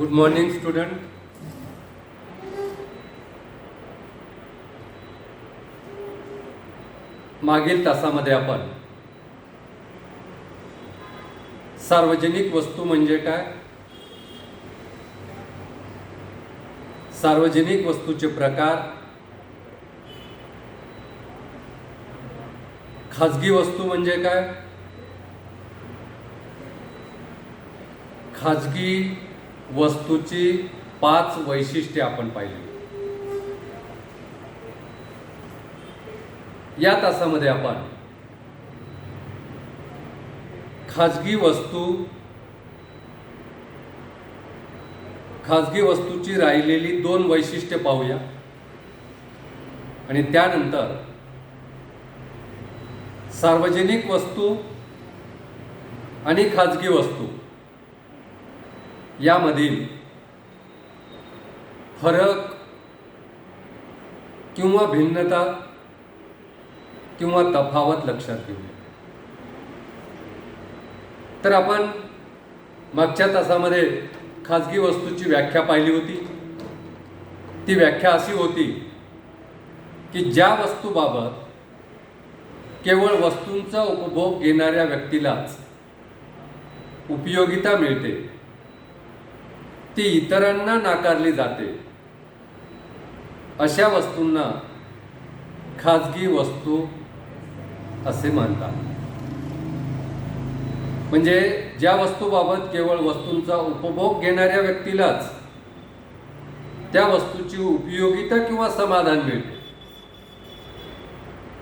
Good morning student मागील तासामध्ये आपण सार्वजनिक वस्तू म्हणजे काय? सार्वजनिक वस्तूचे प्रकार खाजगी वस्तू म्हणजे काय? खाजगी वस्तूची पाच वैशिष्ट्ये आपण पाहिली. या तासामध्ये आपण खाजगी वस्तू खाजगी वस्तूची राहिलेली दोन वैशिष्ट्ये पाहूया. आणि त्यानंतर सार्वजनिक वस्तू आणि खाजगी वस्तू. यामधील फरक किंवा भिन्नता किंवा तफावत लक्षात घेऊ तर आपण मागच्या तासामध्ये खाजगी वस्तूची व्याख्या पाहिली होती. ती व्याख्या अशी होती की ज्या वस्तूबाबत केवळ वस्तूंचा उपभोग घेणाऱ्या व्यक्तीलाच उपयोगिता मिळते ती इतरांना नाकारली जाते. अशा वस्तूंना खाजगी वस्तू असे मानतात. म्हणजे ज्या वस्तूबाबत केवळ वस्तूंचा उपभोग घेणाऱ्या व्यक्तीलाच त्या वस्तूची उपयोगिता किंवा समाधान मिळते.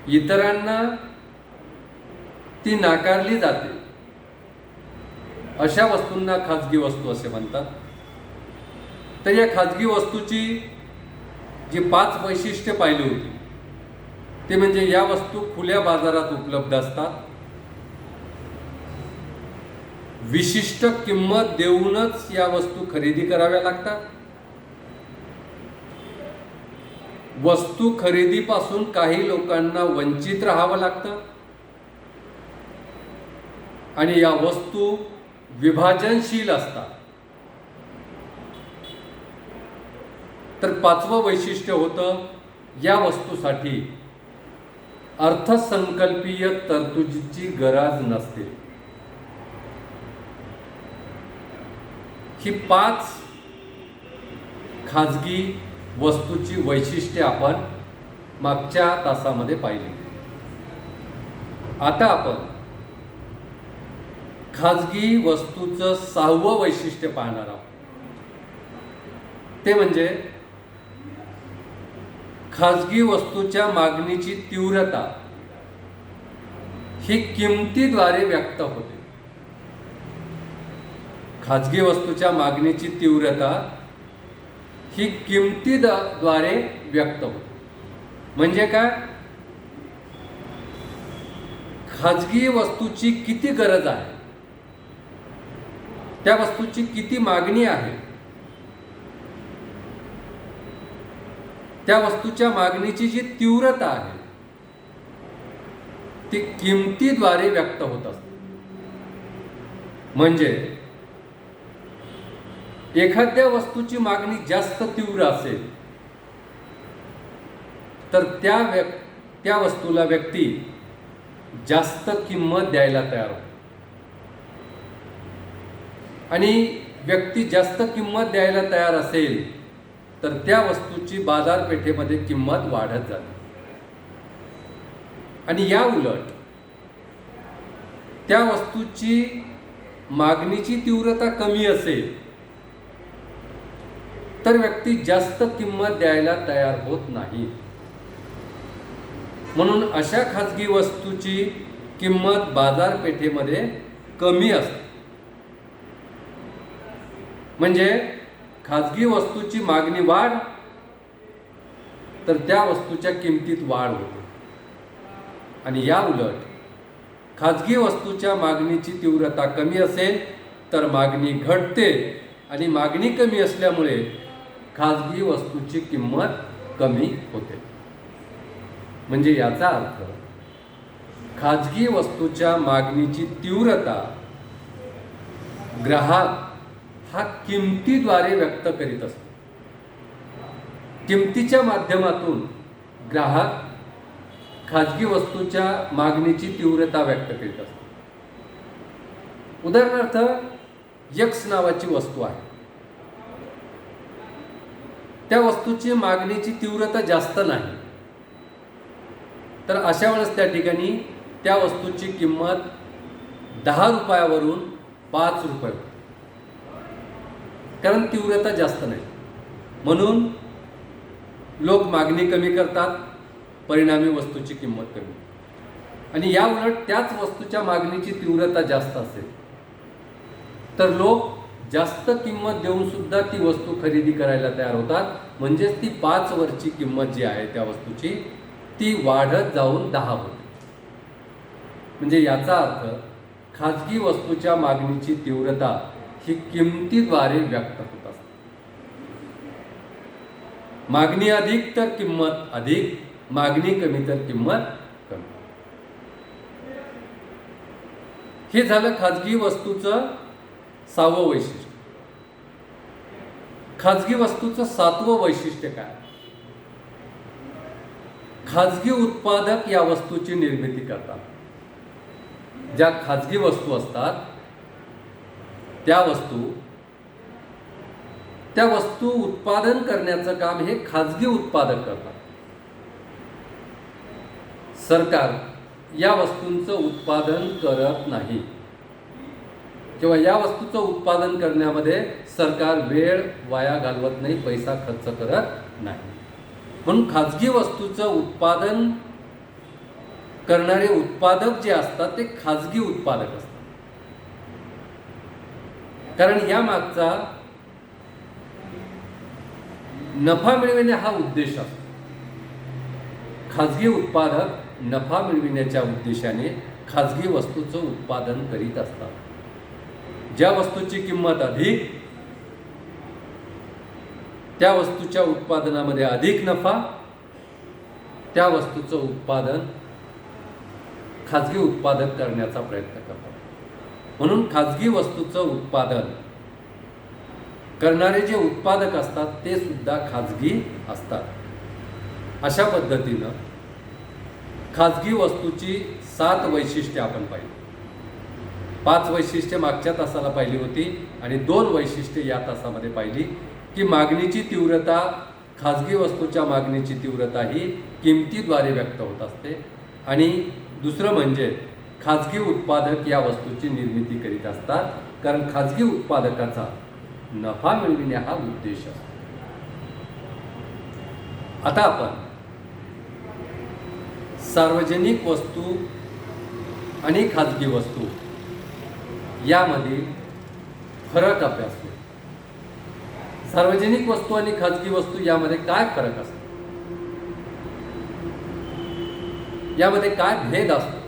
इतरांना ती नाकारली जाते. अशा वस्तूंना खाजगी वस्तू असे म्हणतात. तर या खाजगी वस्तूची जी पाच वैशिष्ट्ये पाहिली होती ते म्हणजे या वस्तू खुल्या बाजारात उपलब्ध असतात. विशिष्ट किंमत देऊनच या वस्तू खरेदी कराव्या लागतात. वस्तू खरेदीपासून काही लोकांना वंचित राहावं लागतं. आणि या वस्तू विभाजनशील असतात. तर पाचवं वैशिष्ट्य होतं या वस्तूसाठी. अर्थसंकल्पीय तरतुदीची गरज नसते. ही पाच खाजगी वस्तूची वैशिष्ट्ये आपण मागच्या तासामध्ये पाहिली. आता आपण खाजगी वस्तूचं सहावं वैशिष्ट्य पाहणार आहोत. ते म्हणजे खाजगी वस्तूच्या मागणीची तीव्रता ही किमतीद्वारे व्यक्त होते. खाजगी वस्तूच्या मागणीची तीव्रता ही किमतीद्वारे व्यक्त होते. म्हणजे काय? खाजगी वस्तूची किती गरज आहे? त्या वस्तूची किती मागणी आहे? त्या वस्तूच्या मागणीची जी तीव्रता आहे ती किमतीद्वारे व्यक्त होत असते. म्हणजे एखाद्या वस्तूची मागणी जास्त तीव्र असेल तर त्या व्यक् त्या वस्तूला व्यक्ती जास्त किंमत द्यायला तयार होते. आणि व्यक्ती जास्त किंमत द्यायला तयार असेल तर त्या वस्तूची बाजारपेठेमध्ये किंमत वाढत जाते. आणि या उलट त्या वस्तूची मागणीची तीव्रता कमी असेल तर व्यक्ती जास्त किंमत द्यायला तयार होत नाही. म्हणून अशा खाजगी वस्तूची किंमत बाजारपेठेमध्ये कमी असते. म्हणजे खाजगी वस्तूची मागणी वाढ तर त्या वस्तूच्या किमतीत वाढ होते. आणि या उलट खाजगी वस्तूच्या मागणीची तीव्रता कमी असेल तर मागणी घटते. आणि मागणी कमी असल्यामुळे खाजगी वस्तूची किंमत कमी होते. म्हणजे याचा अर्थ खाजगी वस्तूच्या मागणीची तीव्रता ग्राहक हा किमतीद्वारे व्यक्त करीत असतो. किमतीच्या माध्यमातून ग्राहक खाजगी वस्तूच्या मागणीची तीव्रता व्यक्त करीत असतो. उदाहरणार्थ यक्स नावाची वस्तू आहे. त्या वस्तूची मागणीची तीव्रता जास्त नाही. तर अशा वेळेस त्या ठिकाणी त्या वस्तूची किंमत दहा रुपयावरून पाच रुपये होते. कारण तीव्रता जास्त नाही. म्हणून लोक मागणी कमी करतात परिणामी वस्तूची किंमत कमी. आणि या उलट त्याच वस्तूच्या मागणीची तीव्रता जास्त असेल. तर लोक जास्त किंमत देऊन सुद्धा ती वस्तू खरेदी करायला तयार होतात. म्हणजेच ती पाच वरची किंमत जी आहे त्या वस्तूची ती वाढत जाऊन दहा होते. म्हणजे याचा अर्थ खाजगी वस्तूच्या मागणीची तीव्रता ही किमतीद्वारे व्यक्त होत असते. मागणी अधिक तर किंमत अधिक मागणी कमी तर किंमत कमी. हे झालं खाजगी वस्तूचं सहावं वैशिष्ट्य. खाजगी वस्तूचं सातवं वैशिष्ट्य काय? खाजगी उत्पादक या वस्तूची निर्मिती करतात. ज्या खाजगी वस्तू असतात त्या वस्तू त्या वस्तू उत्पादन करण्याचं काम हे खाजगी उत्पादक करतात. सरकार या वस्तूंचं उत्पादन करत नाही. किंवा या वस्तूचं उत्पादन करण्यामध्ये सरकार वेळ वाया घालवत नाही पैसा खर्च करत नाही. म्हणून खाजगी वस्तूचं उत्पादन करणारे उत्पादक जे असतात ते खाजगी उत्पादक असतात. कारण या मागचा नफा मिळविणे हा उद्देश असतो. खाजगी उत्पादक नफा मिळविण्याच्या उद्देशाने खाजगी वस्तूचं उत्पादन करीत असतात. ज्या वस्तूची किंमत अधिक त्या वस्तूच्या उत्पादनामध्ये अधिक नफा त्या वस्तूचं उत्पादन खाजगी उत्पादक करण्याचा प्रयत्न करतात. म्हणून खाजगी वस्तूचं उत्पादन करणारे जे उत्पादक असतात ते सुद्धा खाजगी असतात. अशा पद्धतीनं खाजगी वस्तूची सात वैशिष्ट्ये आपण पाहिली. पाच वैशिष्ट्ये मागच्या तासाला पाहिली होती आणि दोन वैशिष्ट्ये या तासामध्ये पाहिली की मागणीची तीव्रता खाजगी वस्तूच्या मागणीची तीव्रता ही किमतीद्वारे व्यक्त होत असते. आणि दुसरं म्हणजे खाजगी उत्पादक या वस्तूची निर्मिती करीत असतात कारण खाजगी उत्पादकाचा नफा मिळविणे हा उद्देश असतो. आता आपण सार्वजनिक वस्तू आणि खाजगी वस्तू यामधील फरक अभ्यासतो. सार्वजनिक वस्तू आणि खाजगी वस्तू यामध्ये काय फरक असतो? यामध्ये काय भेद असतो?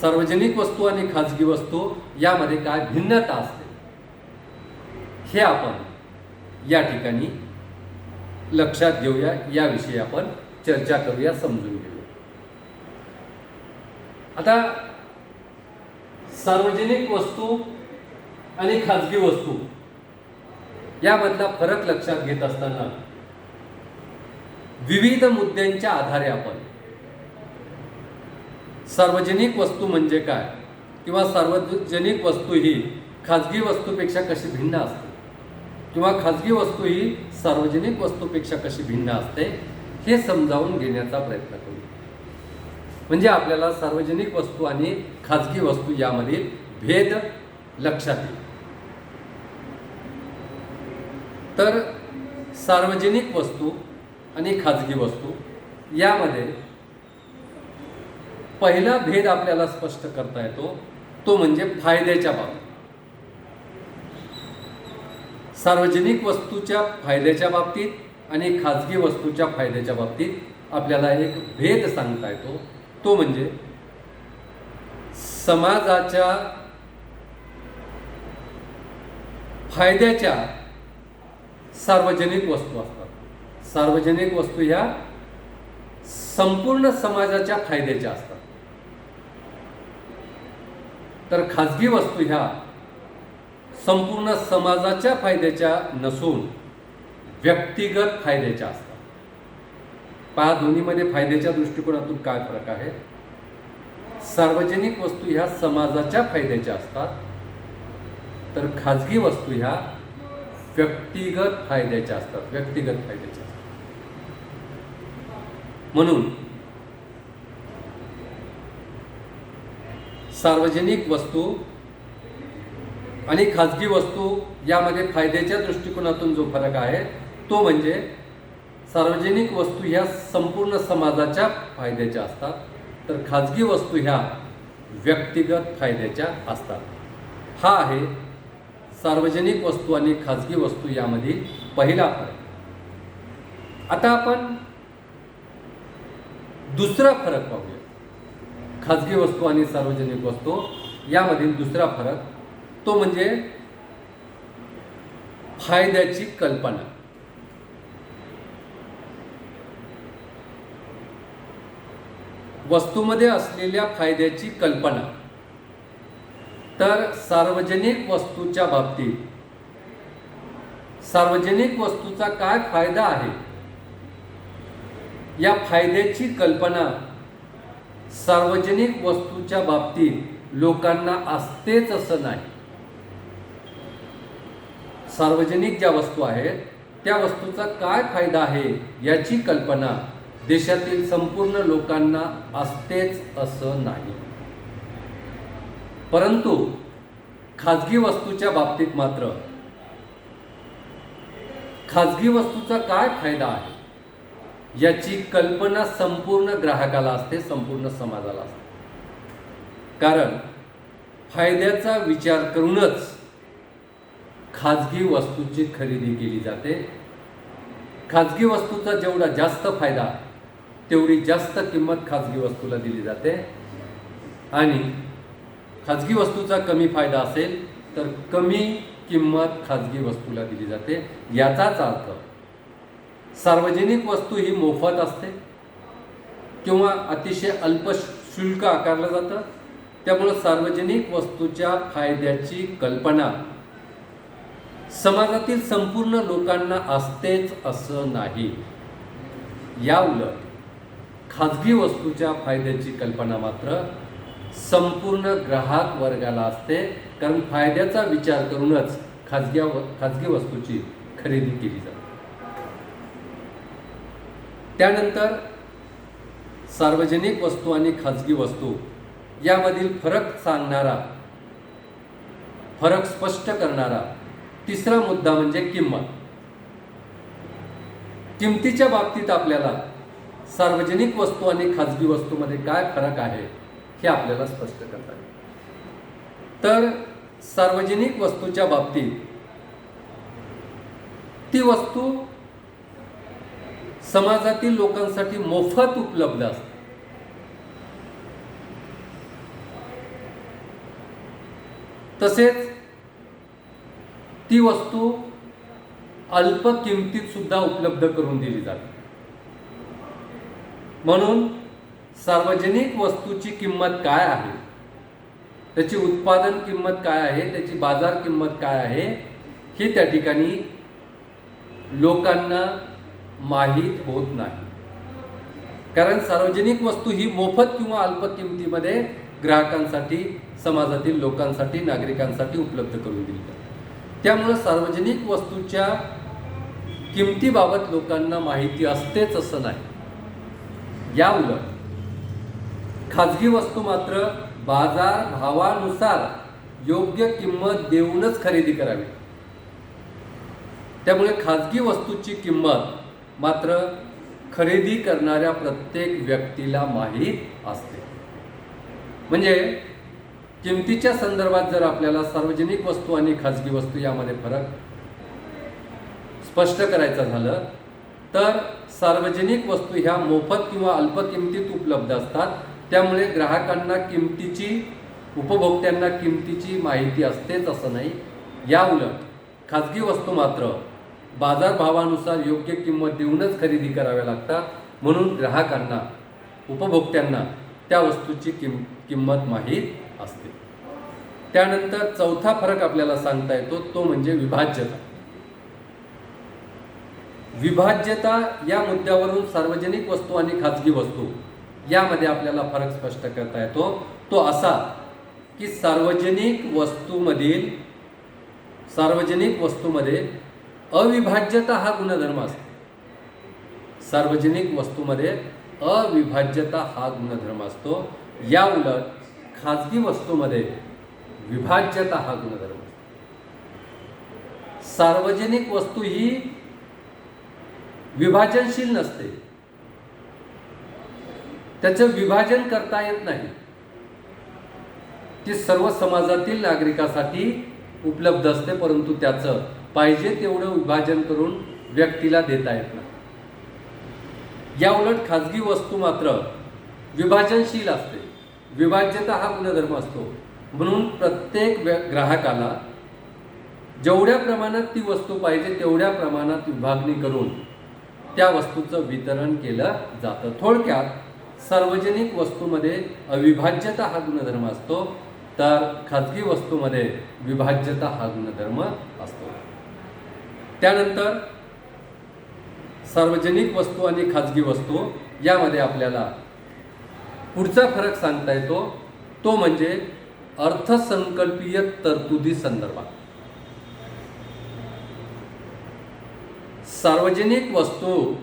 सार्वजनिक वस्तू आणि खाजगी वस्तू यामध्ये काय भिन्नता असते? हे आपण या ठिकाणी लक्षात घेऊया. याविषयी आपण चर्चा करूया समजून घेऊया. आता सार्वजनिक वस्तू आणि खाजगी वस्तू यामधला फरक लक्षात घेत असताना विविध मुद्द्यांच्या आधारे आपण सार्वजनिक वस्तू म्हणजे काय? किंवा सार्वजनिक वस्तू ही खाजगी वस्तूपेक्षा कशी भिन्न असते? किंवा खाजगी वस्तू ही सार्वजनिक वस्तूपेक्षा कशी भिन्न असते? हे समजावून घेण्याचा प्रयत्न करू. म्हणजे आपल्याला सार्वजनिक वस्तू आणि खाजगी वस्तू यामधील भेद लक्षात येईल. तर सार्वजनिक वस्तू आणि खाजगी वस्तू यामध्ये पहिला भेद आपल्याला स्पष्ट करता येतो तो म्हणजे फायद्याच्या बाबतीत. सार्वजनिक वस्तूच्या फायद्याच्या बाबतीत आणि खाजगी वस्तूच्या फायद्याच्या बाबतीत आपल्याला एक भेद सांगता येतो तो म्हणजे समाजाच्या फायद्याच्या सार्वजनिक वस्तू असतात. सार्वजनिक वस्तू ह्या संपूर्ण समाजाच्या फायद्याच्या असतात. तर खाजगी वस्तू ह्या संपूर्ण समाजाच्या फायद्याच्या नसून व्यक्तिगत फायद्याच्या असतात. पहा दोन्हीमध्ये फायद्याच्या दृष्टिकोनातून काय फरक आहे? सार्वजनिक वस्तू ह्या समाजाच्या फायद्याच्या असतात. तर खाजगी वस्तू ह्या व्यक्तिगत फायद्याच्या असतात. व्यक्तिगत फायद्याच्या असतात. म्हणून सार्वजनिक वस्तू आणि खाजगी वस्तू यामध्ये फायद्याच्या दृष्टिकोनातून जो फरक आहे तो म्हणजे सार्वजनिक वस्तू ह्या संपूर्ण समाजाच्या फायद्याच्या असतात तर खाजगी वस्तू ह्या व्यक्तिगत फायद्याच्या असतात. हा आहे सार्वजनिक वस्तू आणि खाजगी वस्तू यामधील पहिला फरक. आता आपण दुसरा फरक पाहूया. खाजगी वस्तू आणि सार्वजनिक वस्तू यामधील दुसरा फरक तो म्हणजे फायद्याची कल्पना. वस्तूमध्ये असलेल्या फायद्याची कल्पना. तर सार्वजनिक वस्तूच्या बाबतीत सार्वजनिक वस्तूचा काय फायदा आहे? या फायद्याची कल्पना सार्वजनिक वस्तूच्या बाबतीत लोकांना असतेच असं नाही. सार्वजनिक ज्या वस्तू आहेत त्या वस्तूचा काय फायदा आहे याची कल्पना देशातील संपूर्ण लोकांना असतेच असं नाही. परंतु खाजगी वस्तूच्या बाबतीत मात्र खाजगी वस्तूचा काय फायदा आहे? याची कल्पना संपूर्ण ग्राहकाला असते संपूर्ण समाजाला असते. कारण फायद्याचा विचार करूनच खाजगी वस्तूची खरेदी केली जाते. खाजगी वस्तूचा जेवढा जास्त फायदा तेवढी जास्त किंमत खाजगी वस्तूला दिली जाते. आणि खाजगी वस्तूचा कमी फायदा असेल तर कमी किंमत खाजगी वस्तूला दिली जाते. याचाच अर्थ सार्वजनिक वस्तू ही मोफत असते किंवा अतिशय अल्प शुल्क आकारलं जातं. त्यामुळं सार्वजनिक वस्तूच्या फायद्याची कल्पना समाजातील संपूर्ण लोकांना असतेच असं नाही. या उलट खाजगी वस्तूच्या फायद्याची कल्पना मात्र संपूर्ण ग्राहक वर्गाला असते. कारण फायद्याचा विचार करूनच खाजगी खाजगी वस्तूची खरेदी केली जाते. त्यानंतर सार्वजनिक वस्तू आणि खाजगी वस्तू यामधील फरक सांगणारा फरक स्पष्ट करणारा तिसरा मुद्दा म्हणजे किंमत. किमतीच्या बाबतीत आपल्याला सार्वजनिक वस्तू आणि खाजगी वस्तूमध्ये काय फरक आहे हे आपल्याला स्पष्ट करता येईल. तर सार्वजनिक वस्तूच्या बाबतीत ती वस्तू समाजातील लोकांसाठी मोफत उपलब्ध असते. तसेच ती वस्तू अल्प किमतीत सुद्धा उपलब्ध करून दिली जाते. म्हणून सार्वजनिक वस्तूची किंमत काय आहे? त्याची उत्पादन किंमत काय आहे? त्याची बाजार किंमत काय आहे? हे त्या ठिकाणी लोकांना माहीत होत नाही. कारण सार्वजनिक वस्तू ही मोफत किंवा अल्प किमतीमध्ये ग्राहकांसाठी समाजातील लोकांसाठी नागरिकांसाठी उपलब्ध करून दिली जाते. त्यामुळं सार्वजनिक वस्तूच्या किमतीबाबत लोकांना माहिती असतेच असं नाही. या उलट खाजगी वस्तू मात्र बाजार भावानुसार योग्य किंमत देऊनच खरेदी करावी. त्यामुळे खाजगी वस्तूची किंमत मात्र खरेदी करणाऱ्या प्रत्येक व्यक्तीला माहीत असते. म्हणजे किमतीच्या संदर्भात जर आपल्याला सार्वजनिक वस्तू आणि खाजगी वस्तू यामध्ये फरक स्पष्ट करायचं झालं तर सार्वजनिक वस्तू ह्या मोफत किंवा अल्प किमतीत उपलब्ध असतात. त्यामुळे ग्राहकांना किमतीची उपभोक्त्यांना किमतीची माहिती असतेच असं नाही. या उलट खाजगी वस्तू मात्र बाजारभावानुसार योग्य किंमत देऊनच खरेदी कराव्या लागतात म्हणून ग्राहकांना उपभोक्त्यांना त्या वस्तूची किम किंमत माहीत असते. त्यानंतर चौथा फरक आपल्याला सांगता येतो तो म्हणजे विभाज्यता. विभाज्यता या मुद्द्यावरून सार्वजनिक वस्तू आणि खाजगी वस्तू यामध्ये आपल्याला फरक स्पष्ट करता येतो. तो असा की सार्वजनिक वस्तूमधील सार्वजनिक वस्तूमध्ये अविभाज्यता हा गुणधर्म असतो. सार्वजनिक वस्तूमध्ये अविभाज्यता हा गुणधर्म असतो. या उलट खाजगी वस्तूमध्ये विभाज्यता हा गुणधर्म असतो. सार्वजनिक वस्तू ही विभाजनशील नसते. त्याचं विभाजन करता येत नाही. ती सर्व समाजातील नागरिकासाठी उपलब्ध असते परंतु त्याचं पाहिजे तेवढं विभाजन करून व्यक्तीला देता येत नाही. या उलट खाजगी वस्तू मात्र विभाजनशील असते. विभाज्यता हा गुणधर्म असतो. म्हणून प्रत्येक ग्राहकाला जेवढ्या प्रमाणात ती वस्तू पाहिजे तेवढ्या प्रमाणात विभागणी करून त्या वस्तूचं वितरण केलं जातं. थोडक्यात सार्वजनिक वस्तूमध्ये अविभाज्यता हा गुणधर्म असतो तर खाजगी वस्तूमध्ये विभाज्यता हा गुणधर्म असतो. त्यानंतर सार्वजनिक वस्तू आणि खाजगी वस्तू यामध्ये आपल्याला पुढचा फरक सांगता येतो. तो म्हणजे अर्थसंकल्पीय तरतुदी संदर्भात. सार्वजनिक वस्तू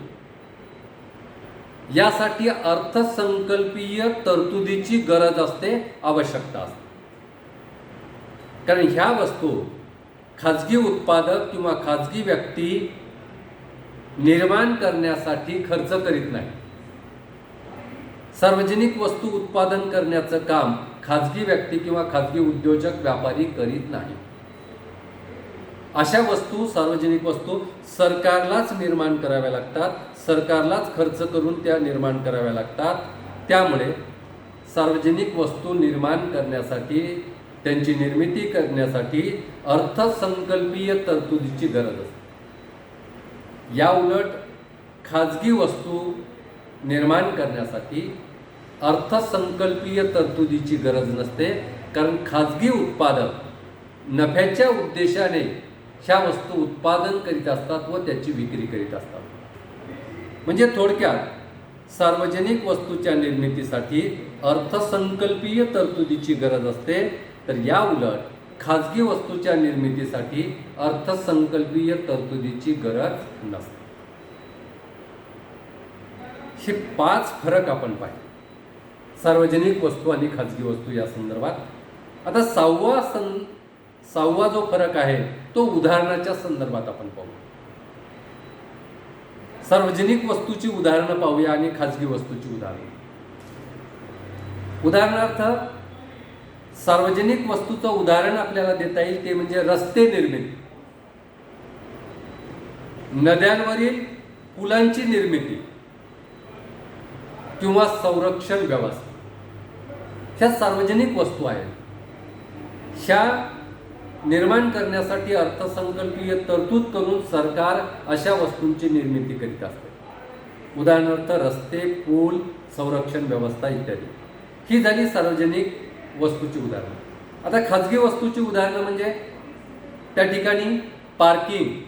यासाठी अर्थसंकल्पीय तरतुदीची गरज असते आवश्यकता असते. कारण ह्या वस्तू खाजगी उत्पादक किंवा खाजगी व्यक्ती निर्माण करण्यासाठी खर्च करीत नाही. सार्वजनिक वस्तू उत्पादन करण्याचं काम खाजगी व्यक्ती किंवा खाजगी उद्योजक व्यापारी करीत नाही. अशा वस्तू सार्वजनिक वस्तू सरकारलाच निर्माण कराव्या लागतात सरकारलाच खर्च करून त्या निर्माण कराव्या लागतात. त्यामुळे सार्वजनिक वस्तू निर्माण करण्यासाठी त्यांची निर्मिती करण्यासाठी अर्थसंकल्पीय तरतुदीची गरज असते. या उलट खाजगी वस्तू निर्माण करण्यासाठी अर्थसंकल्पीय तरतुदीची गरज नसते कारण खाजगी उत्पादक नफ्याच्या उद्देशाने ह्या वस्तू उत्पादन करीत असतात व त्याची विक्री करीत असतात. म्हणजे थोडक्यात सार्वजनिक वस्तूच्या निर्मितीसाठी अर्थसंकल्पीय तरतुदीची गरज असते तर या उलट खाजगी वस्तूच्या निर्मितीसाठी अर्थसंकल्पीय तरतुदीची गरज नसते. हे पाच फरक आपण पाहिले. सार्वजनिक वस्तू आणि खाजगी वस्तू या संदर्भात. आता सहावा सं सहावा जो फरक आहे तो उदाहरणाच्या संदर्भात आपण पाहू. सार्वजनिक वस्तूची उदाहरणं पाहूया आणि खाजगी वस्तूची उदाहरणं. उदाहरणार्थ सार्वजनिक वस्तूचं उदाहरण आपल्याला देता येईल ते म्हणजे रस्ते निर्मिती. नद्यांवरील पुलांची निर्मिती किंवा संरक्षण व्यवस्था. ह्या सार्वजनिक वस्तू आहेत. ह्या निर्माण करण्यासाठी अर्थसंकल्पीय तरतूद करून सरकार अशा वस्तूंची निर्मिती करीत असते. उदाहरणार्थ रस्ते पूल संरक्षण व्यवस्था इत्यादी. ही झाली सार्वजनिक वस्तूची उदाहरणं. आता खाजगी वस्तूची उदाहरणं म्हणजे त्या ठिकाणी पार्किंग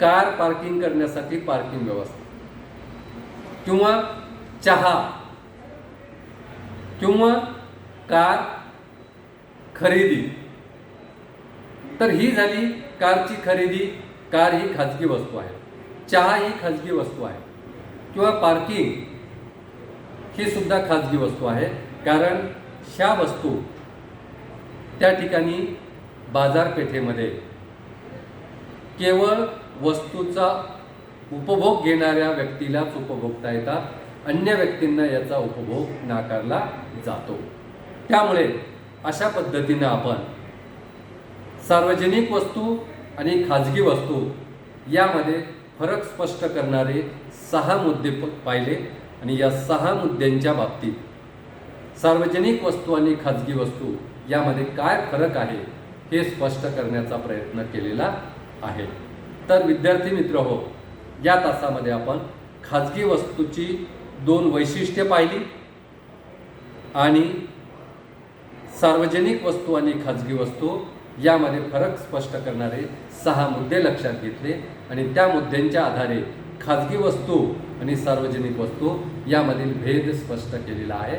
कार पार्किंग करण्यासाठी पार्किंग व्यवस्था. किंवा चहा. किंवा कार खरेदी. तर ही झाली कारची खरेदी. कार ही खाजगी वस्तू आहे. चहा ही खाजगी वस्तू आहे. किंवा पार्किंग ही सुद्धा खाजगी वस्तू आहे. कारण ह्या वस्तू त्या ठिकाणी बाजारपेठेमध्ये केवळ वस्तूचा उपभोग घेणाऱ्या व्यक्तीलाच उपभोगता येतात अन्य व्यक्तींना याचा उपभोग नाकारला जातो. त्यामुळे अशा पद्धतीनं आपण सार्वजनिक वस्तू आणि खाजगी वस्तू यामध्ये फरक स्पष्ट करणारे सहा मुद्दे पाहिले आणि या सहा मुद्द्यांच्या बाबतीत सार्वजनिक वस्तू आणि खाजगी वस्तू यामध्ये काय फरक आहे हे स्पष्ट करण्याचा प्रयत्न केलेला आहे. तर विद्यार्थी मित्र हो या तासामध्ये आपण खाजगी वस्तूची दोन वैशिष्ट्ये पाहिली आणि सार्वजनिक वस्तू आणि खाजगी वस्तू यामध्ये फरक स्पष्ट करणारे सहा मुद्दे लक्षात घेतले आणि त्या मुद्द्यांच्या आधारे खाजगी वस्तू आणि सार्वजनिक वस्तू यामधील भेद स्पष्ट केलेला आहे.